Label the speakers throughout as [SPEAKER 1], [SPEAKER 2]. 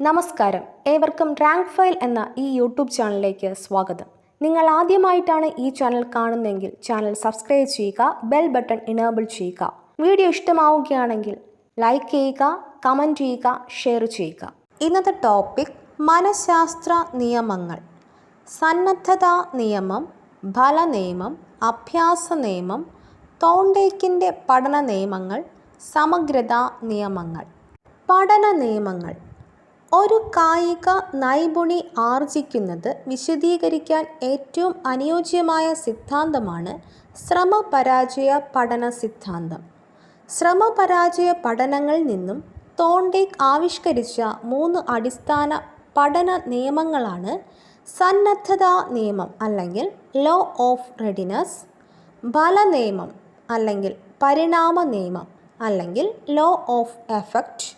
[SPEAKER 1] നമസ്കാരം. ഏവർക്കും rank file എന്ന ഈ യൂട്യൂബ് ചാനലിലേക്ക് സ്വാഗതം. നിങ്ങൾ ആദ്യമായിട്ടാണ് ഈ ചാനൽ കാണുന്നതെങ്കിൽ ചാനൽ സബ്സ്ക്രൈബ് ചെയ്യുക ബെൽ ബട്ടൺ ഇനേബിൾ ചെയ്യുക. വീഡിയോ ഇഷ്ടമാവുകയാണെങ്കിൽ ലൈക്ക് ചെയ്യുക കമന്റ് ചെയ്യുക ഷെയർ ചെയ്യുക. ഇന്നത്തെ ടോപ്പിക് മനഃശാസ്ത്ര നിയമങ്ങൾ. സന്നദ്ധതാ നിയമം ഫല നിയമം അഭ്യാസ നിയമം തോണ്ടേക്കിന്റെ പഠന നിയമങ്ങൾ സമഗ്രതാ നിയമങ്ങൾ. പഠന നിയമങ്ങൾ. ഒരു കായിക നൈപുണി ആർജിക്കുന്നത് വിശദീകരിക്കാൻ ഏറ്റവും അനുയോജ്യമായ സിദ്ധാന്തമാണ് ശ്രമപരാജയ പഠന സിദ്ധാന്തം. ശ്രമപരാജയ പഠനങ്ങളിൽ നിന്നും തോണ്ടേക്ക് ആവിഷ്കരിച്ച മൂന്ന് അടിസ്ഥാന പഠന നിയമങ്ങളാണ് സന്നദ്ധതാ നിയമം അല്ലെങ്കിൽ ലോ ഓഫ് റെഡിനസ് ബല നിയമം അല്ലെങ്കിൽ പരിണാമ നിയമം അല്ലെങ്കിൽ ലോ ഓഫ് എഫക്റ്റ്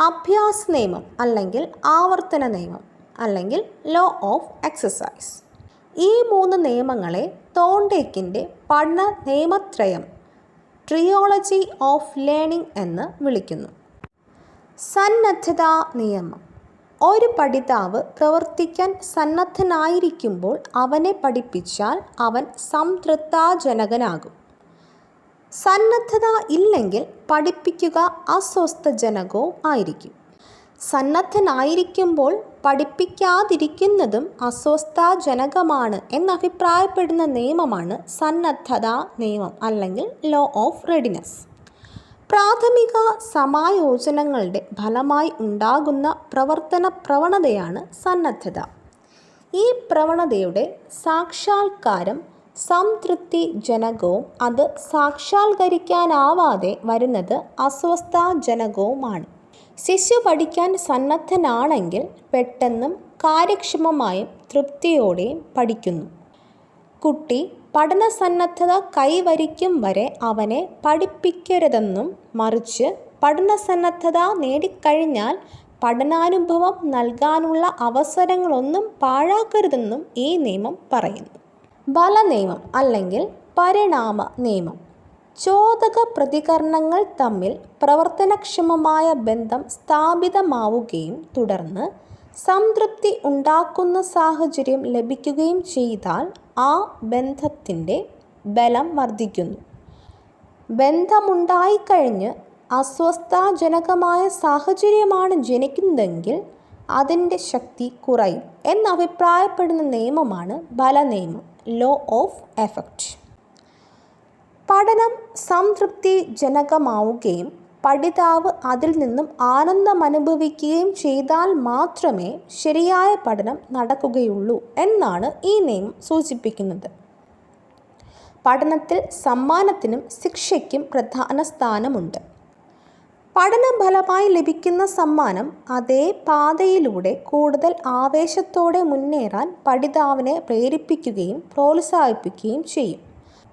[SPEAKER 1] അഭ്യാസ നിയമം അല്ലെങ്കിൽ ആവർത്തന നിയമം അല്ലെങ്കിൽ ലോ ഓഫ് എക്സസൈസ് ഈ മൂന്ന് നിയമങ്ങളെ തോണ്ടേക്കിന്റെ പഠന നിയമത്രയം ട്രിയോളജി ഓഫ് ലേണിംഗ് എന്ന് വിളിക്കുന്നു. സന്നദ്ധതാ നിയമം. ഒരു പഠിതാവ് പ്രവർത്തിക്കാൻ സന്നദ്ധനായിരിക്കുമ്പോൾ അവനെ പഠിപ്പിച്ചാൽ അവൻ സംതൃപ്താജനകനാകും. സന്നദ്ധത ഇല്ലെങ്കിൽ പഠിപ്പിക്കുക അസ്വസ്ഥജനകവും ആയിരിക്കും. സന്നദ്ധനായിരിക്കുമ്പോൾ പഠിപ്പിക്കാതിരിക്കുന്നതും അസ്വസ്ഥാജനകമാണ് എന്നഭിപ്രായപ്പെടുന്ന നിയമമാണ് സന്നദ്ധത നിയമം അല്ലെങ്കിൽ ലോ ഓഫ് റെഡിനസ് പ്രാഥമിക സമായോജനങ്ങളുടെ ഫലമായി ഉണ്ടാകുന്ന പ്രവർത്തന പ്രവണതയാണ് സന്നദ്ധത. ഈ പ്രവണതയുടെ സാക്ഷാത്കാരം സംതൃപ്തിജനകവും അത് സാക്ഷാത്കരിക്കാനാവാതെ വരുന്നത് അസ്വസ്ഥാജനകവുമാണ്. ശിശു പഠിക്കാൻ സന്നദ്ധനാണെങ്കിൽ പെട്ടെന്നും കാര്യക്ഷമമായും തൃപ്തിയോടെയും പഠിക്കുന്നു. കുട്ടി പഠനസന്നദ്ധത കൈവരിക്കും വരെ അവനെ പഠിപ്പിക്കരുതെന്നും മറിച്ച് പഠനസന്നദ്ധത നേടിക്കഴിഞ്ഞാൽ പഠനാനുഭവം നൽകാനുള്ള അവസരങ്ങളൊന്നും പാഴാക്കരുതെന്നും ഈ നിയമം പറയുന്നു. ബല നിയമം അല്ലെങ്കിൽ പരിണാമ നിയമം ചോദക പ്രതികരണങ്ങൾ തമ്മിൽ പ്രവർത്തനക്ഷമമായ ബന്ധം സ്ഥാപിതമാവുകയും തുടർന്ന് സംതൃപ്തി ഉണ്ടാക്കുന്ന സാഹചര്യം ലഭിക്കുകയും ചെയ്താൽ ആ ബന്ധത്തിന്റെ ബലം വർദ്ധിക്കുന്നു. ബന്ധമുണ്ടായിക്കഴിഞ്ഞ് അസ്വസ്ഥാജനകമായ സാഹചര്യമാണ് ജനിക്കുന്നതെങ്കിൽ അതിന്റെ ശക്തി കുറയും എന്നഭിപ്രായപ്പെടുന്ന നിയമമാണ് ബലനിയമം. ലോ ഓഫ് എഫക്റ്റ് പഠനം സംതൃപ്തി ജനകമാവുകയും പഠിതാവ് അതിൽ നിന്നും ആനന്ദമനുഭവിക്കുകയും ചെയ്താൽ മാത്രമേ ശരിയായ പഠനം നടക്കുകയുള്ളൂ എന്നാണ് ഈ നിയമം സൂചിപ്പിക്കുന്നത്. പഠനത്തിൽ സമ്മാനത്തിനും ശിക്ഷയ്ക്കും പ്രധാന സ്ഥാനമുണ്ട്. പഠനഫലമായി ലഭിക്കുന്ന സമ്മാനം അതേ പാതയിലൂടെ കൂടുതൽ ആവേശത്തോടെ മുന്നേറാൻ പഠിതാവിനെ പ്രേരിപ്പിക്കുകയും പ്രോത്സാഹിപ്പിക്കുകയും ചെയ്യും.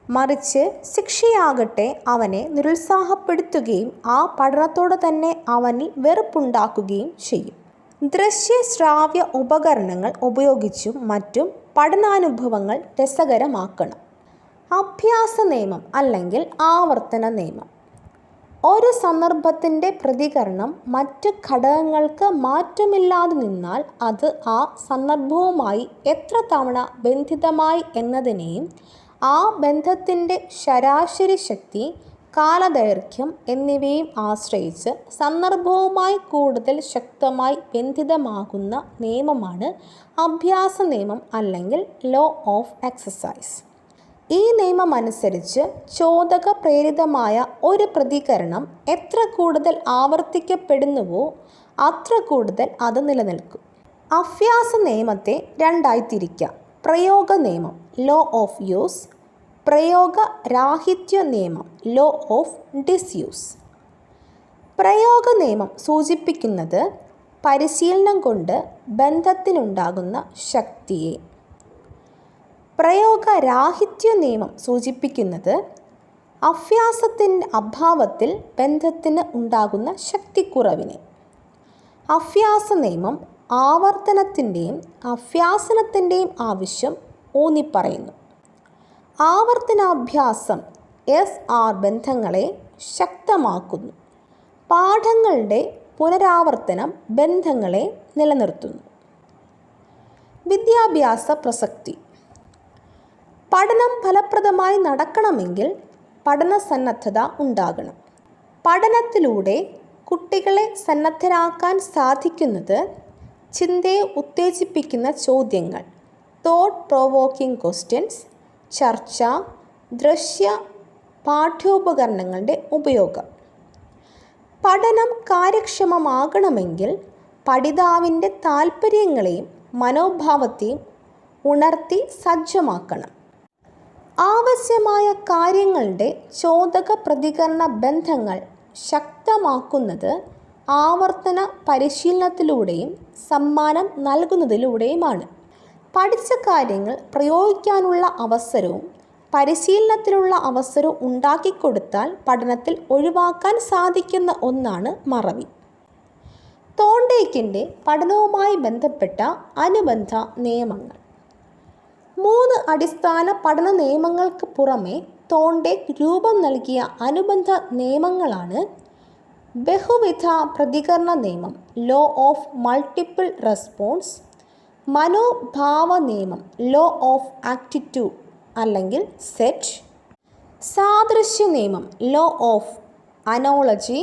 [SPEAKER 1] മറിച്ച് ശിക്ഷയാകട്ടെ അവനെ നിരുത്സാഹപ്പെടുത്തുകയും ആ പഠനത്തോട് തന്നെ അവനിൽ വെറുപ്പുണ്ടാക്കുകയും ചെയ്യും. ദൃശ്യ ശ്രാവ്യ ഉപകരണങ്ങൾ ഉപയോഗിച്ചും മറ്റും പഠനാനുഭവങ്ങൾ രസകരമാക്കണം. അഭ്യാസ നിയമം അല്ലെങ്കിൽ ആവർത്തന നിയമം. ഒരു സന്ദർഭത്തിന്റെ പ്രതികരണം മറ്റ് ഘടകങ്ങൾക്ക് മാറ്റമില്ലാതെ നിന്നാൽ അത് ആ സന്ദർഭവുമായി എത്ര തവണ ബന്ധിതമായി എന്നതിനെയും ആ ബന്ധത്തിന്റെ ശരാശരി ശക്തി കാലദൈർഘ്യം എന്നിവയും ആശ്രയിച്ച് സന്ദർഭവുമായി കൂടുതൽ ശക്തമായി ബന്ധിതമാകുന്ന നിയമമാണ് അഭ്യാസ നിയമം അല്ലെങ്കിൽ ലോ ഓഫ് എക്സസൈസ് ഈ നിയമം അനുസരിച്ച് ചോദക പ്രേരിതമായ ഒരു പ്രതികരണം എത്ര കൂടുതൽ ആവർത്തിക്കപ്പെടുന്നുവോ അത്ര കൂടുതൽ അത് നിലനിൽക്കും. അഭ്യാസ നിയമത്തെ രണ്ടായി തിരിക്കാം പ്രയോഗ നിയമം ലോ ഓഫ് യൂസ് പ്രയോഗ രാഹിത്യ നിയമം ലോ ഓഫ് ഡിസ്യൂസ് പ്രയോഗ നിയമം സൂചിപ്പിക്കുന്നത് പരിശീലനം കൊണ്ട് ബന്ധത്തിനുണ്ടാകുന്ന ശക്തിയെ പ്രയോഗരാഹിത്യ നിയമം സൂചിപ്പിക്കുന്നത് അഭ്യാസത്തിന്റെ അഭാവത്തിൽ ബന്ധത്തിന് ഉണ്ടാകുന്ന ശക്തിക്കുറവിനെ. അഭ്യാസ നിയമം ആവർത്തനത്തിന്റെയും അഭ്യാസനത്തിന്റെയും ആവശ്യം ഊന്നിപ്പറയുന്നു. ആവർത്തനാഭ്യാസം എസ് ആർ ബന്ധങ്ങളെ ശക്തമാക്കുന്നു. പാഠങ്ങളുടെ പുനരാവർത്തനം ബന്ധങ്ങളെ നിലനിർത്തുന്നു. വിദ്യാഭ്യാസ പ്രസക്തി പഠനം ഫലപ്രദമായി നടക്കണമെങ്കിൽ പഠന സന്നദ്ധത ഉണ്ടാകണം. പഠനത്തിലൂടെ കുട്ടികളെ സന്നദ്ധരാക്കാൻ സാധിക്കുന്നത് ചിന്തയെ ഉത്തേജിപ്പിക്കുന്ന ചോദ്യങ്ങൾ തോട്ട് പ്രൊവോക്കിംഗ് ക്വസ്റ്റ്യൻസ് ചർച്ച ദൃശ്യ പാഠ്യോപകരണങ്ങളുടെ ഉപയോഗം. പഠനം കാര്യക്ഷമമാകണമെങ്കിൽ പഠിതാവിന്റെ താൽപ്പര്യങ്ങളെയും മനോഭാവത്തെയും ഉണർത്തി സജ്ജമാക്കണം. ആവശ്യമായ കാര്യങ്ങളുടെ ചോദക പ്രതികരണ ബന്ധങ്ങൾ ശക്തമാക്കുന്നത് ആവർത്തന പരിശീലനത്തിലൂടെയും സമ്മാനം നൽകുന്നതിലൂടെയുമാണ്. പഠിച്ച കാര്യങ്ങൾ പ്രയോഗിക്കാനുള്ള അവസരവും പരിശീലനത്തിനുള്ള അവസരവും ഉണ്ടാക്കിക്കൊടുത്താൽ പഠനത്തിൽ ഒഴിവാക്കാൻ സാധിക്കുന്ന ഒന്നാണ് മറവി. തോണ്ടേക്കിന്റെ പഠനവുമായി ബന്ധപ്പെട്ട അനുബന്ധ നിയമങ്ങൾ. മൂന്ന് അടിസ്ഥാന പഠന നിയമങ്ങൾക്ക് പുറമെ തോണ്ടേക്ക് രൂപം നൽകിയ അനുബന്ധ നിയമങ്ങളാണ് ബഹുവിധ പ്രതികരണ നിയമം ലോ ഓഫ് മൾട്ടിപ്പിൾ റെസ്പോൺസ് മനോഭാവ നിയമം ലോ ഓഫ് ആക്ടിറ്റ്യൂഡ് അല്ലെങ്കിൽ സെറ്റ് സാദൃശ്യ നിയമം ലോ ഓഫ് അനോളജി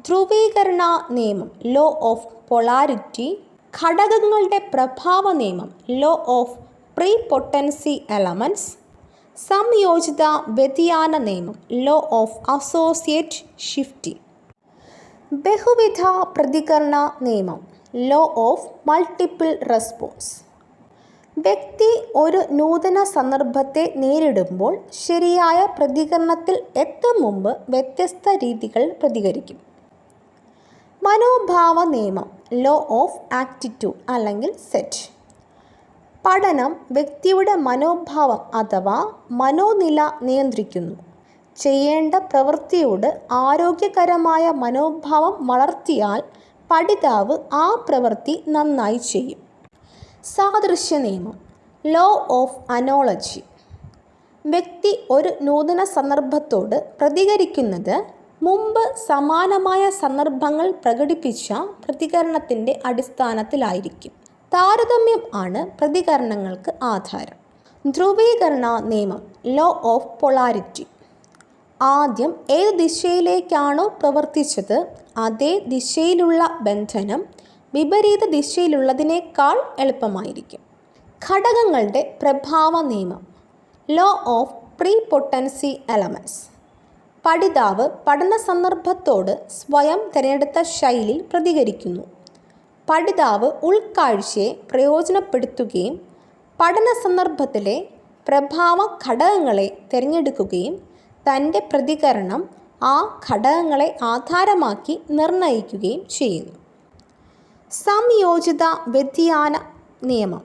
[SPEAKER 1] ധ്രുവീകരണ നിയമം ലോ ഓഫ് പൊളാരിറ്റി ഘടകങ്ങളുടെ പ്രഭാവ നിയമം law of prepotency elements സംയോജിത വ്യതിയാന നിയമം ലോ ഓഫ് അസോസിയേറ്റ് ഷിഫ്റ്റി ബഹുവിധ പ്രതികരണ നിയമം ലോ ഓഫ് മൾട്ടിപ്പിൾ റെസ്പോൺസ് വ്യക്തി ഒരു നൂതന സന്ദർഭത്തെ നേരിടുമ്പോൾ ശരിയായ പ്രതികരണത്തിൽ എത്തും മുമ്പ് വ്യത്യസ്ത രീതികൾ പ്രതികരിക്കും. മനോഭാവ നിയമം ലോ ഓഫ് ആക്ടിറ്റ്യൂഡ് അല്ലെങ്കിൽ സെറ്റ് പഠനം വ്യക്തിയുടെ മനോഭാവം അഥവാ മനോനില നിയന്ത്രിക്കുന്നു. ചെയ്യേണ്ട പ്രവൃത്തിയോട് ആരോഗ്യകരമായ മനോഭാവം വളർത്തിയാൽ പഠിതാവ് ആ പ്രവൃത്തി നന്നായി ചെയ്യും. സാദൃശ്യ നിയമം ലോ ഓഫ് അനോളജി. വ്യക്തി ഒരു നൂതന സന്ദർഭത്തോട് പ്രതികരിക്കുന്നത് മുമ്പ് സമാനമായ സന്ദർഭങ്ങൾ പ്രകടിപ്പിച്ച പ്രതികരണത്തിന്റെ അടിസ്ഥാനത്തിലായിരിക്കും. താരതമ്യം ആണ് പ്രതികരണങ്ങൾക്ക് ആധാരം. ധ്രുവീകരണ നിയമം ലോ ഓഫ് പൊളാരിറ്റി ആദ്യം ഏത് ദിശയിലേക്കാണോ പ്രവർത്തിച്ചത് അതേ ദിശയിലുള്ള ബന്ധനം വിപരീത ദിശയിലുള്ളതിനേക്കാൾ എളുപ്പമായിരിക്കും. ഘടകങ്ങളുടെ പ്രഭാവ നിയമം law of prepotency elements പഠിതാവ് പഠന സന്ദർഭത്തോട് സ്വയം തിരഞ്ഞെടുത്ത ശൈലിയിൽ പ്രതികരിക്കുന്നു. പഠിതാവ് ഉൾക്കാഴ്ചയെ പ്രയോജനപ്പെടുത്തുകയും പഠന സന്ദർഭത്തിലെ പ്രഭാവ ഘടകങ്ങളെ തിരഞ്ഞെടുക്കുകയും തന്റെ പ്രതികരണം ആ ഘടകങ്ങളെ ആധാരമാക്കി നിർണയിക്കുകയും ചെയ്യുന്നു. സംയോജിത വ്യതിയാന നിയമം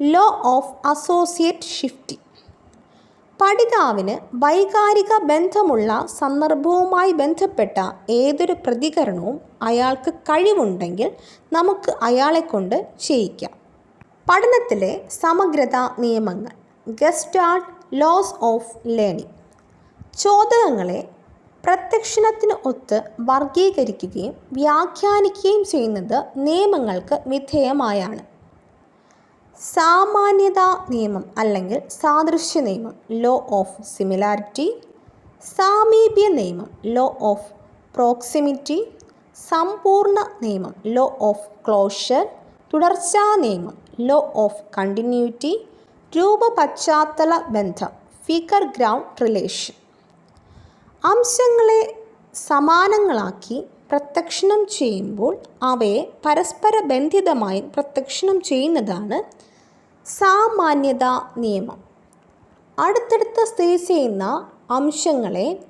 [SPEAKER 1] ലോ ഓഫ് അസോസിയേറ്റ് ഷിഫ്റ്റിംഗ് പഠിതാവിന് വൈകാരിക ബന്ധമുള്ള സന്ദർഭവുമായി ബന്ധപ്പെട്ട ഏതൊരു പ്രതികരണവും അയാൾക്ക് കഴിവുണ്ടെങ്കിൽ നമുക്ക് അയാളെ കൊണ്ട് ചെയ്യിക്കാം. പഠനത്തിലെ സമഗ്രത നിയമങ്ങൾ. Gestalt laws of learning. ചോദകങ്ങളെ പ്രത്യക്ഷണത്തിന് ഒത്ത് വർഗീകരിക്കുകയും വ്യാഖ്യാനിക്കുകയും ചെയ്യുന്നത് നിയമങ്ങൾക്ക് വിധേയമായാണ്. സാമാന്യത നിയമം അല്ലെങ്കിൽ സാദൃശ്യ നിയമം ലോ ഓഫ് സിമിലാരിറ്റി സാമീപ്യ നിയമം ലോ ഓഫ് പ്രോക്സിമിറ്റി സമ്പൂർണ നിയമം ലോ ഓഫ് ക്ലോഷർ തുടർച്ചാ നിയമം ലോ ഓഫ് കണ്ടിന്യൂറ്റി രൂപപശ്ചാത്തല ബന്ധം ഫിഗർ ഗ്രൗണ്ട് റിലേഷൻ അംശങ്ങളെ സമാനങ്ങളാക്കി പ്രത്യക്ഷണം ചെയ്യുമ്പോൾ അവയെ പരസ്പര ബന്ധിതമായി പ്രത്യക്ഷണം ചെയ്യുന്നതാണ് സാമാന്യത നിയമം. അടുത്തടുത്ത് സ്ഥിതി ചെയ്യുന്ന അംശങ്ങളെ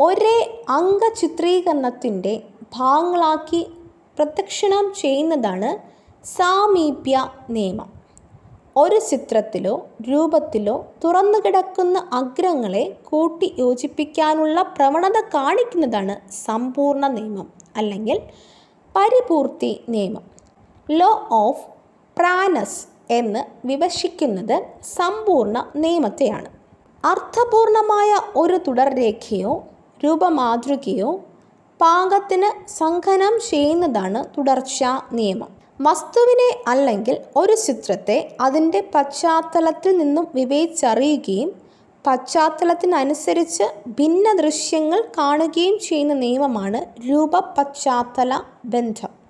[SPEAKER 1] ഒരേ അംഗചിത്രീകരണത്തിന്റെ ഭാഗങ്ങളാക്കി പ്രദക്ഷിണം ചെയ്യുന്നതാണ് സാമീപ്യ നിയമം. ഒരു ചിത്രത്തിലോ രൂപത്തിലോ തുറന്നു കിടക്കുന്ന അഗ്രങ്ങളെ കൂട്ടി യോജിപ്പിക്കാനുള്ള പ്രവണത കാണിക്കുന്നതാണ് സമ്പൂർണ നിയമം അല്ലെങ്കിൽ പരിപൂർത്തി നിയമം. ലോ ഓഫ് പ്രാനസ് എന്ന് വിവക്ഷിക്കുന്നത് സമ്പൂർണ നിയമത്തെയാണ്. അർത്ഥപൂർണമായ ഒരു തുടർരേഖയോ രൂപമാതൃകയോ പാകത്തിന് സംഘനം ചെയ്യുന്നതാണ് തുടർച്ചാ നിയമം. വസ്തുവിനെ അല്ലെങ്കിൽ ഒരു ചിത്രത്തെ അതിന്റെ പശ്ചാത്തലത്തിൽ നിന്നും വിവേചിച്ചറിയുകയും പശ്ചാത്തലത്തിനനുസരിച്ച് ഭിന്ന ദൃശ്യങ്ങൾ കാണുകയും ചെയ്യുന്ന നിയമമാണ് രൂപപശ്ചാത്തല ബന്ധം.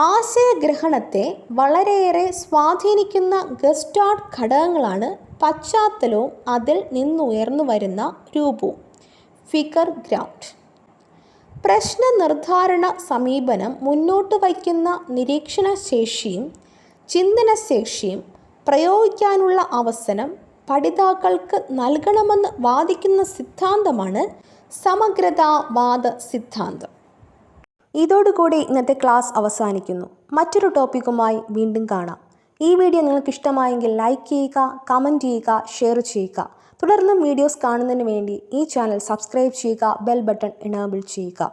[SPEAKER 1] ആശയഗ്രഹണത്തെ വളരെയേറെ സ്വാധീനിക്കുന്ന ഗസ്റ്റാർഡ് ഘടകങ്ങളാണ് പശ്ചാത്തലവും അതിൽ നിന്നുയർന്നു വരുന്ന രൂപവും. Figure ground. പ്രശ്ന നിർദ്ധാരണ സമീപനം മുന്നോട്ട് വയ്ക്കുന്ന നിരീക്ഷണശേഷിയും ചിന്തനശേഷിയും പ്രയോഗിക്കാനുള്ള അവസരം പഠിതാക്കൾക്ക് നൽകണമെന്ന് വാദിക്കുന്ന സിദ്ധാന്തമാണ് സമഗ്രതാവാദ സിദ്ധാന്തം. ഇതോടുകൂടി ഇന്നത്തെ ക്ലാസ് അവസാനിക്കുന്നു. മറ്റൊരു ടോപ്പിക്കുമായി വീണ്ടും കാണാം. ഈ വീഡിയോ നിങ്ങൾക്ക് ഇഷ്ടമായെങ്കിൽ ലൈക്ക് ചെയ്യുക കമന്റ് ചെയ്യുക ഷെയർ ചെയ്യുക. തുടർന്നും വീഡിയോസ് കാണുന്നതിന് വേണ്ടി ഈ ചാനൽ സബ്സ്ക്രൈബ് ചെയ്യുക ബെൽ ബട്ടൺ എനേബിൾ ചെയ്യുക.